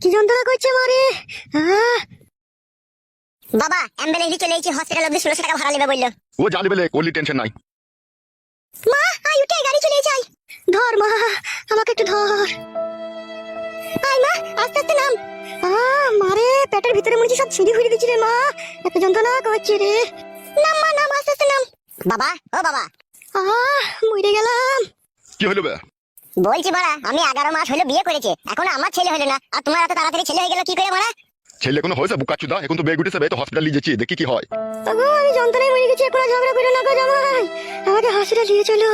কি যন্ত্রণা করছে মারে? বাবা অ্যাম্বুলেন্স চলে এসেছি হসপিটাল অব্দি ষোলোশো টাকা ভাড়া নেবে বলল। ও জালি বেলে করলি টেনশন নাই। মা আই উঠে গাড়ি চলে আই ধর মা আমাকে একটু ধর। আই মা আস্তে আস্তে নাম। আহ, মারে পেটের ভিতরে মনে সব ছিঁড়ি দিচ্ছে রে মা। এত যন্ত্রণা করছে রে। নাম মা নাম আস্তে আস্তে নাম। বাবা ও বাবা। আহ মরে গেলাম। কি হলো বে? বলছি বাড়া আমি এগারো মাস হলো বিয়ে করেছে এখন আমার ছেলে হলো না। আর তোমার এত তাড়াতাড়ি ছেলে হয়ে গেল কি করে বাড়া ছেলে কোনো হয়েছে বুকাচ্ছুদা এখন তো বেগ উঠেছে বে, তো হসপিটাল নিয়ে যাচ্ছি দেখি কি হয়। ওগো আমি যন্ত্রণায় মরে গেছি এখন ঝগড়া করো না গো জামাই। আমাকে হসপিটাল নিয়ে চলো।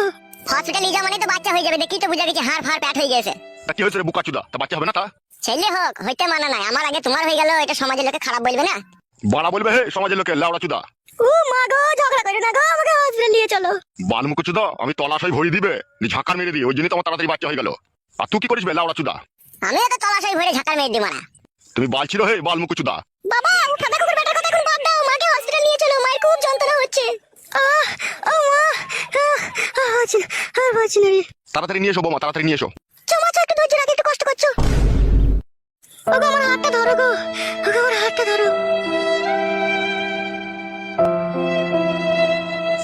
হসপিটাল নিয়ে যাওয়া মানে তো বাচ্চা হয়ে যাবে দেখি তো বুঝা গেছে হাড় ফাড় প্যাট হয়ে গেছে। তা কি হয়েছে রে বুকাচ্ছুদা তা বাচ্চা হবে না তা? ছেলে হোক হইতে মানা নাই। আমার আগে তোমার হয়ে গেল এটা সমাজের লোকে খারাপ বলবে না? বাড়া বলবে হে সমাজের লোকে লাউড়া চুদা। মা গো ঝগড়া করো না গো আমাকে হসপিটাল নিয়ে চলো। বাল মুকুচুদা আমি তলাশাই ভরি দিবে নি ঝাঁকার মেরে দিই ওই জন্যই তোমার তাড়াতাড়ি বাচ্চা হয়ে গেল। আর তুই কি করিস বে লাউড়া চুদা? আমিও তো তলাশাই ভরে ঝাঁকার মেয়ে দি মারা তুমি বাল ছিল হে বাল মুকুচুদা বাবা বেটার কথা এখন বাদ দাও মাকে হসপিটাল নিয়ে চলো মায়ের খুব যন্ত্রণা হচ্ছে। আহ ও মা আহ, আর হচ্ছে না রে। তাড়াতাড়ি নিয়ে এসো বোমা তাড়াতাড়ি নিয়ে এসো। চমাচা একটু ধৈর্য রাখে একটু কষ্ট করছ। ওগো আমার হাতটা ধরো গো ওগো আমার হাতটা ধরো।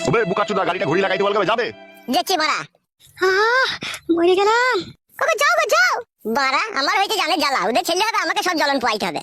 ওবে বুকাচুদা গাড়িটা ঘুরি লাগাইতে বলবে যাবে? যাচ্ছি মারা আহ মরে গেলাম। ওকে যাও গো যাও। বাড়া আমার হয়েছে জানে জ্বালা ওদের ছেলে হবে আমাকে সব জ্বলন পোয়াইতে হবে।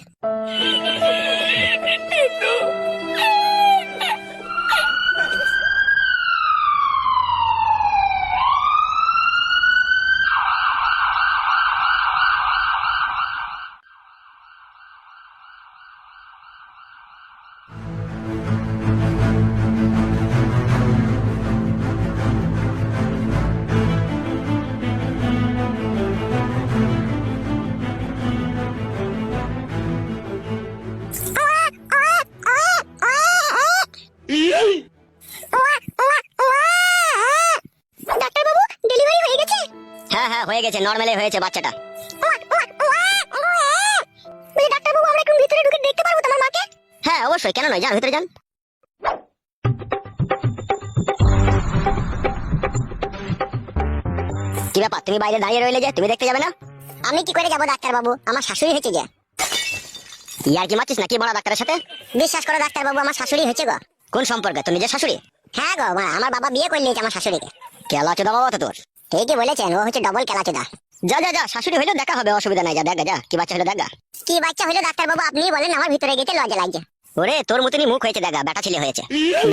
হ্যাঁ গেছে নর্মালি হয়েছে বাচ্চাটা। ডাক্তার বাবু আমরা একটু ভিতরে ঢুকে দেখতে পারব তোমার মাকে? হ্যাঁ অবশ্যই, কেন নয়, যান, ভিতরে যান। কি ব্যাপার, তুমি বাইরে দাঁড়িয়ে রইলে যে, তুমি দেখতে যাবে না? আমি কি করে যাব ডাক্তার বাবু আমার শাশুড়ি হয়েছে যে ইয়ার কি মারছিস নাকি বড় ডাক্তারের সাথে? বিশ্বাস করো ডাক্তার বাবু আমার শাশুড়ি হয়েছে গো। কোন সম্পর্কে? তুমি যে শাশুড়ি? হ্যাঁ গো আমার বাবা বিয়ে করে নিয়েছে আমার শাশুড়িকে। কেলা চোদা বাবা তো তোর। ঠিকই বলেছেন ও হচ্ছে ডবল কেলা চোদা যা যা যা শাশুড়ি হইলেও দেখা হবে অসুবিধা নাই যা দেখা যা কি বাচ্চা হলো দেখা কি বাচ্চা হলো ডাক্তার বাবু আপনি বলেন আমার ভিতরে গেতে লজ্জা লাগছে। ওরে তোর মতনই মুখ হয়েছে দেখা বেটা ছেলে হয়েছে।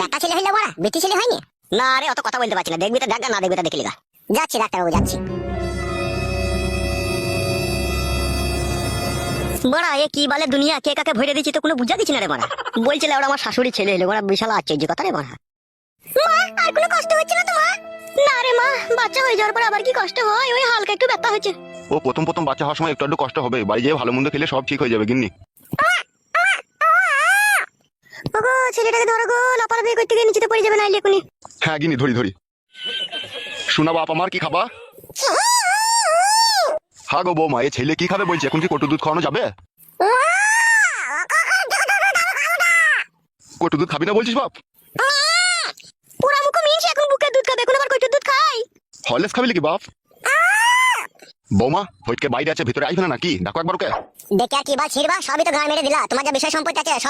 বেটা ছেলে হইলে বড়া বেটি ছেলে হয়নি? না আরে অত কথা বলতে পারছি না দেখবি তো দেখা না দেখবি তো দেখলি যাচ্ছি ডাক্তার বাবু যাচ্ছি। বড়া এ কি বলে দুনিয়া কে কাকে ভরে দিচ্ছি তো কোনো বুঝা দিচ্ছি না রে বড়া। বলছিলে ওরা আমার শাশুড়ি ছেলে হলো বড়া বিশাল আশ্চর্য কথা রে বড়া। মা আর কোনো কষ্ট হচ্ছে না তোমার না রে মা বাচ্চা হয়ে যাওয়ার পর আবার কি কষ্ট হয়? ওই হালকা একটু ব্যথা হচ্ছে। ও প্রথম প্রথম বাচ্চা হওয়ার সময় একটু একটু কষ্ট হবে। বাড়ি যেয়ে ভালো মন্দ খেলে সব ঠিক হয়ে যাবে গিন্নি। ওগো ছেলেটাকে ধরো গো লাপালাপি করতে গিয়ে নিচেতে পড়ে যাবে না এখনই হ্যাঁ গিনি ধরি ধরি। শোনা বাপ আমার কি খাবা? হ্যাঁ গো বৌমা এ ছেলে কি খাবে বলছে? এখন কি কটু দুধ খাওয়ানো যাবে? কটু দুধ খাবি না বলছিস বাপ? মুখ এখন বুকের দুধ খাবে এখন আবার কইটু দুধ খাই? হরলেস খাবি নাকি বাপ? বৌমা ফটকে বাইরে আছে ভিতরে আসবে না নাকি? ডাকো একবার ওকে। দেখে আর কি বা ছিড়বা সবই তো গায়ে মেরে দিলা। তোমার যা বিষয় সম্পত্তি আছে সব